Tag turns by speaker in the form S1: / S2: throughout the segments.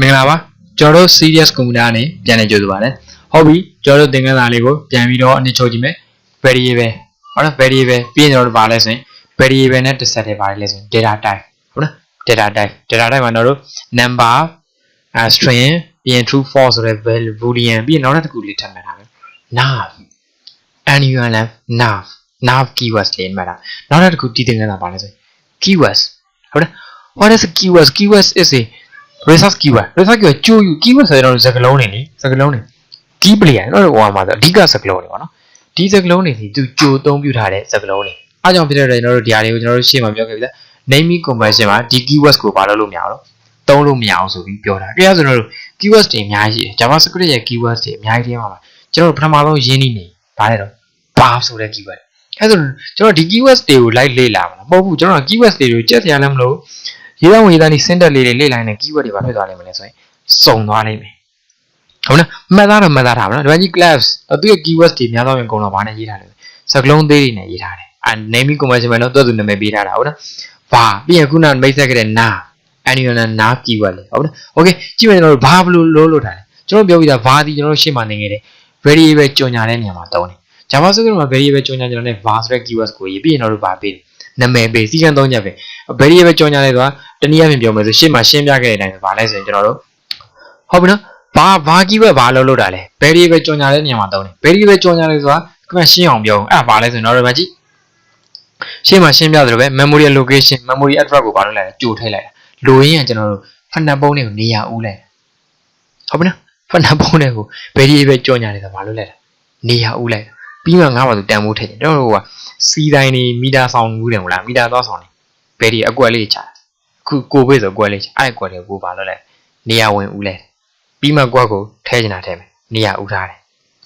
S1: မင်္ဂလာပါကျွန်တော်တို့ serious computer နဲ့ပြန်လည်ကြိုဆိုပါရစေဟုတ်ပြီကျွန်တော်တို့သင်ခန်းစာလေးကိုပြန်ပြီးတော့အနည်းချုပ်ကြည့်မယ် variable ဟုတ်လား variable ပြီးရင်ကျွန်တော်တို့ပါလဲဆိုရင် variable နဲ့တစ်ဆက်တည်းပါလဲဆိုရင် data type ဟုတ်လား data type data type မှာကျွန်တော်တို့ number uh, string ပြီးရင် true false ဆိုတဲ့ value boolean ပြီးရင်နောက်တစ်ခုလေးထပ်မှတ်တာပဲ nav annual nav nav keywords လေးမှတ်တာနောက်တစ်ခုတည်သင်ခန်းစာပါလဲဆိုရင် keywords ဟုတ်လား what is a keywords keywords is a research keyword research keyword ကျိုးယူ keyword ဆိုတော့စကားလုံးတွေလေစကားလုံးတွေ key player တော့ဟိုမှာဆိုအဓိကစကားလုံးတွေပေါ့နော်ဒီစကားလုံးတွေဒီသူကြိုသုံးပြထားတဲ့စကားလုံးတွေအားကြောင့်ဖြစ်တဲ့ကျွန်တော်တို့ဒီဟာတွေကိုကျွန်တော်တို့ရှေ့မှာပြောခဲ့ပြီလား naming convention မှာဒီ keywords ကိုပါလို့လို့မရအောင်သုံးလို့မရအောင်ဆိုပြီးပြောတာတရားဆိုတော့ keywords တွေအများကြီးရှိတယ် JavaScript ရဲ့ keywords တွေအများကြီးထဲမှာပါကျွန်တော်တို့ပထမဆုံးရင်းနှီးနေဗါလဲတော့ bar ဆိုတဲ့ keyword အဲဆိုကျွန်တော်ဒီ keywords တွေကို like လေ့လာမှာမဟုတ်ဘူးကျွန်တော် keywords တွေကိုကြက်စရာလည်းမလို ရေးသားဝင်ရေးသားနေ syntax လေးတွေလေ့လာနေတဲ့ keyword တွေပါဖြစ်သွားလိမ့်မယ်လဲဆိုရင်စုံသွားလိမ့်မယ်ဟုတ်လားမှတ်သားတော့မှတ်သားထားပါနော်ဒီမှာကြီး class သူရဲ့ keywords တွေများသောအားဖြင့်အကုန်လုံးဗာနဲ့ရေးထားတယ်စကလုံးသေးတွေနဲ့ရေးထားတယ်အဲ naming convention မှာတော့သူ့သူနာမည်ပေးထားတာဟုတ်လားဘာပြီးရင်ခုနမိတ်ဆက်ခဲ့တဲ့ na annual na keyword လေဟုတ်လား okay ကြည့်မယ်ကျွန်တော်တို့ဘာဘလို့လို့လို့ထားတယ်ကျွန်တော်ပြောပြီးသားဘာဒီကျွန်တော်တို့ရှေ့မှာနေခဲ့တယ် variable ကြော်ညာတဲ့နေရာမှာတုံးတယ် JavaScript မှာ variable ကြော်ညာကျွန်တော်နဲ့ var ဆိုတဲ့ keywords ကိုရေးပြီးရင်တော့ဗာပေးတယ် နာမည်ပေးစီကံသုံးချက်ပဲ variable ကြော်ညာလဲဆိုတာတနည်းအားဖြင့်ပြောမယ်ဆိုရှေ့မှာရှင်းပြခဲ့တဲ့အတိုင်းဗာလဲဆိုရင်ကျွန်တော်တို့ဟုတ်ပြီနော်ဘာဘာ keyword ဘာလို့လို့တာလဲ variable ကြော်ညာတဲ့နေရာမှာတုံးတယ် variable ကြော်ညာလဲဆိုတာခုနရှင်းအောင်ပြောအဲ့ဒါဗာလဲဆိုရင်တော့ဒီမှာကြည့်ရှေ့မှာရှင်းပြသလိုပဲ memory location memory address ကိုဗာလို့လိုက်တာကြိုထည့်လိုက်တာလိုရင်းကကျွန်တော်တို့ဖဏပုံးတွေကိုနေရာဦးလိုက်ဟုတ်ပြီနော်ဖဏပုံးတွေကို variable ကြော်ညာတယ်ဆိုတာဗာလို့လိုက်တာနေရာဦးလိုက် ပြီးမှငါ့ဘာလို့တန်ဖိုးထည့်တယ်ကျွန်တော်တို့ကစီတိုင်းနေမီတာဆောင်မှုတယ်မလားမီတာသွားဆောင်နေ very အကွက်လေးချာခုကိုဘေးဆိုအကွက်လေးချာအဲ့အကွက်တွေကိုဗာလို့လိုက်နေရာဝင်ဦးလိုက်ပြီးမှကွက်ကိုထဲချင်တာထဲမယ်နေရာဦးထားတယ်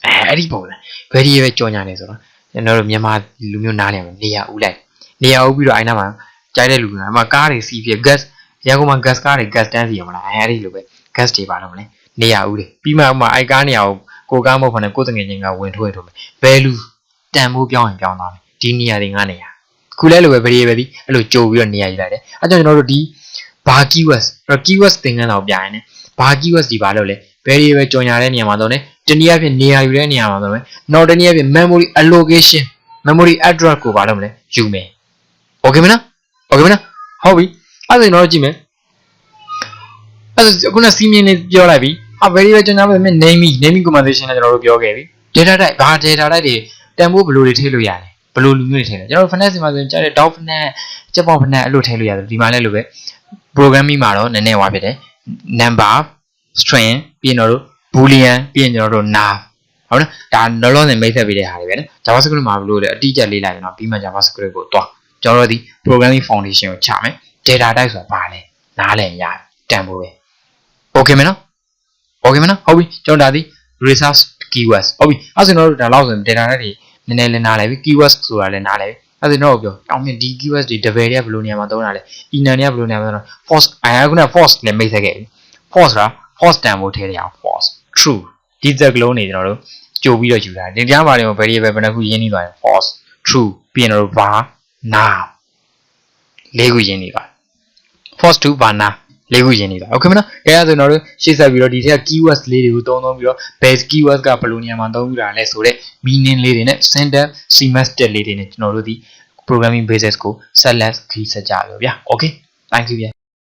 S1: အဲအဲ့ဒီပုံစံ variable ကြော်ညာတယ်ဆိုတော့ကျွန်တော်တို့မြန်မာလူမျိုးနားလည်မယ်နေရာဦးလိုက်နေရာဦးပြီးတော့အိုင်နာမှာကြိုက်တဲ့လူကအမကားတွေစီးပြ gas ရန်ကုန်မှာ gas ကားတွေ gas တန်းစီရမလားအဲအဲ့ဒီလိုပဲ gas တွေပါတော့မလဲနေရာဦးတယ်ပြီးမှဥမာအိုက်ကားနေရာကို ကိုကားမဟုတ်ခနဲ့ကိုတငယ်ချင်းကဝင်ထိုးရထိုးမယ် value တန်ဖိုးပြောင်းရင်ပြောင်းသွားမယ်ဒီနေရာတွေငါနေရာခုလဲလိုပဲ variable ဒီအဲ့လိုကြိုပြီးတော့နေရာယူလိုက်တယ်အဲကြောင့်ကျွန်တော်တို့ဒီဘာ keywords အဲ့ keywords သင်ခန်းစာကိုပြရင်ねဘာ keywords ဒီပါလို့လဲ variable ကြော်ညာတဲ့နေရာမှာတော့ねတနည်းအားဖြင့်နေရာယူတဲ့နေရာမှာတော့မယ်နောက်တနည်းအားဖြင့် memory allocation memory address ကိုပါလို့မလဲယူမယ် okay မလား okay မလားဟုတ်ပြီအဲ့ဒါဆိုရင်တော့ကြည့်မယ်အဲ့ဒါခုနစီးမြင်လေးပြောလိုက်ပြီ ဟာ variable ကြော်ညာပဲ naming naming conversation နဲ့ကျွန်တော်တို့ပြောခဲ့ပြီ data type ဘာ data type တွေတန်ဖိုးဘယ်လိုတွေထည့်လို့ရလဲဘယ်လိုလူမျိုးတွေထည့်လဲကျွန်တော်တို့ finance မှာဆိုရင်ကြားတဲ့ dog finance ချက်ပေါင် finance အဲ့လိုထည့်လို့ရတယ်ဒီမှာလည်းလိုပဲ programming မှာတော့နည်းနည်းဟွာဖြစ်တယ် number string ပြီးရင်တော့ boolean ပြီးရင်ကျွန်တော်တို့ nav ဟုတ်နော်ဒါလောလောဆယ်မိတ်ဆက်ပေးတဲ့ဟာတွေပဲနော် JavaScript မှာဘယ်လိုလဲအတိအကျလေ့လာရင်တော့ပြီးမှ JavaScript ကိုတွားကျွန်တော်တို့ဒီ programming foundation ကိုချမယ် data type ဆိုတာဘာလဲနားလည်ရတန်ဖိုးပဲ okay မနော် okay မနော်ဟုတ်ပြီကျွန်တော်ဒါဒီ research keywords ဟုတ်ပြီအဲ့ဆိုတော့ဒါလောက်ဆိုရင် data type တွေနည်းနည်းလေးနားလည်ပြီ keywords ဆိုတာလည်းနားလည်ပြီအဲ့ဆိုတော့ပြောအောင်မြင်ဒီ keywords တွေ double တွေကဘယ်လိုနေရာမှာသုံးတာလဲ inner တွေကဘယ်လိုနေရာမှာသုံးတာ false အဲခုန false လည်းမိတ်ဆက်ခဲ့ပြီ false ဆိုတာ false တန်ဖိုးထည့်ရအောင် false true ဒီစကလုံးတွေကျွန်တော်တို့ကြိုပြီးတော့ယူတာဒီကြားမှာတွေ variable ဘယ်နှခုရင်းနှီးသွားရင် false true ပြီးရင်တော့ var now လေးခုရင်းနှီးသွား false to var now လေးခုရင်းနေတာโอเคမနော်အဲဒါဆိုတော့ရှေ့ဆက်ပြီးတော့ဒီထက် keywords လေးတွေကိုသုံးသုံးပြီးတော့ base keywords ကဘယ်လိုနေရာမှာသုံးပြီးတာလဲဆိုတော့ meaning လေးတွေနဲ့ sentence semester လေးတွေနဲ့ကျွန်တော်တို့ဒီ programming basis ကိုဆက်လက်ခီးဆက်ကြရောဗျာ okay thank you ဗျာ